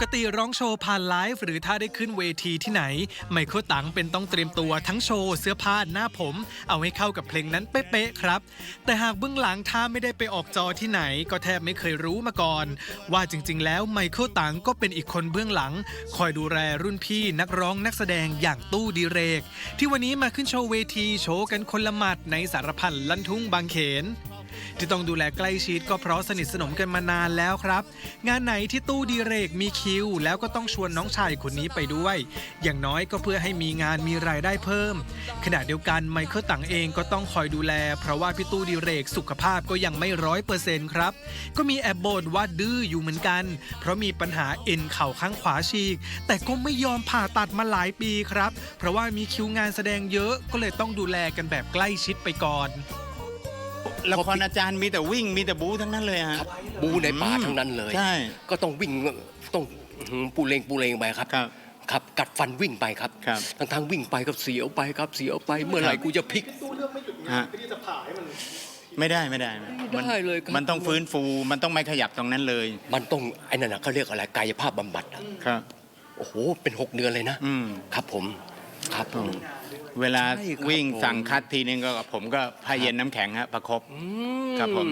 กติร้องโชว์ผ่านไลฟ์หรือถ้าได้ขึ้นเวทีที่ไหน ไมเคิลตังเป็นต้องเตรียมตัวทั้งโชว์เสื้อผ้าหน้าผม เอาให้เข้ากับเพลงนั้นเป๊ะๆครับ แต่หากเบื้องหลังถ้าไม่ได้ไปออกจอที่ไหน ก็แทบไม่เคยรู้มาก่อน ว่าจริง ๆ แล้วไมเคิลตังก็เป็นอีกคนเบื้องหลัง คอยดูแลรุ่นพี่นักร้องนักแสดงอย่างตู้ดีเรก ที่วันนี้มาขึ้นโชว์เวทีโชว์กันคนละหมัดในสารพันลั่นทุ่งบางเขน ที่ต้องดูแลใกล้ชิดก็เพราะสนิทสนมกันมานานแล้วครับ งานไหนที่ตู้ดีเรกมีคิว แล้วก็ต้องชวนน้องชายคนนี้ไปด้วย อย่างน้อยก็เพื่อให้มีงานมีรายได้เพิ่ม ขณะเดียวกันไมเคิลตังเองก็ต้องคอยดูแล เพราะว่าพี่ตู้ดีเรกสุขภาพก็ยังไม่ร้อยเปอร์เซ็นต์ครับ ก็มีแอบบ่นว่าดื้ออยู่เหมือนกัน เพราะมีปัญหาเอ็นเข่าข้างขวาฉีก แต่ก็ไม่ยอมผ่าตัดมาหลายปีครับ เพราะว่ามีคิวงานแสดงเยอะก็เลยต้องดูแลกันแบบใกล้ชิดไปก่อน ละครอาจารย์มีแต่วิ่งมีแต่บู๊ทั้งนั้นเลยฮะ บูในป่าทั้งนั้นเลย ใช่ก็ต้องวิ่งต้องอื้อหือปูเลงปูเลงไปครับครับครับกัดฟันวิ่งไปครับครับทั้งทางๆวิ่งไปก็เสียวไปครับเสียวไปเมื่อไหร่กูจะพลิก ฮะไม่ได้ไม่ได้ไม่ได้เลยครับ มันต้องฟื้นฟูมันต้องไม่ขยับตรงนั้นเลยมันต้องไอ้นั่นนะเขาเรียกอะไรกายภาพบำบัดอะครับ โอ้โหเป็นหกเดือนเลยนะอืม ครับผม ครับผม เวลาใช่ครับวิ่งผมสั่งคัดทีนึงก็ผมก็พาเย็นน้ำแข็งฮะประคบครับผม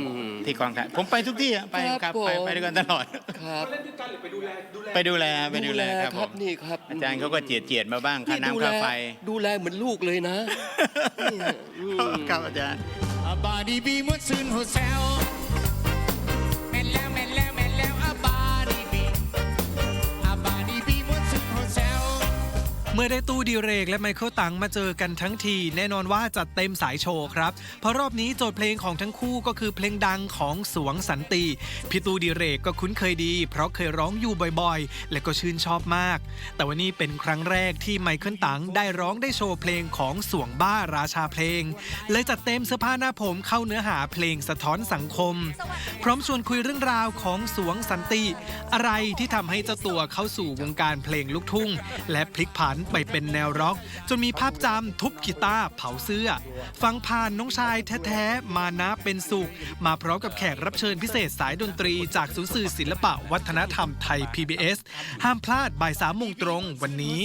ที่กองถ่ายผมไปทุกที่อะไปครับครับไปผมไปด้วยกันตลอด ครับไปดูแลไปดูแลครับผมนี่ครับอาจารย์เขาก็เจียดเจียดๆมาบ้างค่านี่น้ำดูแลค่าไฟ ดูแลเหมือนลูกเลยนะ ครับอาจารย์บาดีบีม เมื่อได้ตู้ดีเรกและไมเคิลตังมาเจอกันทั้งที แน่นอนว่าจัดเต็มสายโชว์ครับ เพราะรอบนี้โจทย์เพลงของทั้งคู่ก็คือเพลงดังของสวงสันติพี่ตู้ดีเรกก็คุ้นเคยดี เพราะเคยร้องอยู่บ่อยๆ และก็ชื่นชอบมาก แต่วันนี้เป็นครั้งแรกที่ไมเคิลตังได้ร้องได้โชว์เพลงของสวงบ้าราชาเพลง เลยจัดเต็มเสื้อผ้าหน้าผมเข้าเนื้อหาเพลงสะท้อนสังคม พร้อมชวนคุยเรื่องราวของสวงสันติ อะไรที่ทำให้เจ้าตัวเข้าสู่วงการเพลงลูกทุ่ง และพลิกผันไปเป็นแนวร็อก จนมีภาพจำทุบกีตาร์เผาเสื้อ ฟังผ่านน้องชายแท้ๆ มานะเป็นสุข มาพร้อมกับแขกรับเชิญพิเศษสายดนตรีจากศูนย์สื่อศิลปะวัฒนธรรมไทย PBS ห้ามพลาดบ่ายสามโมงตรงวันนี้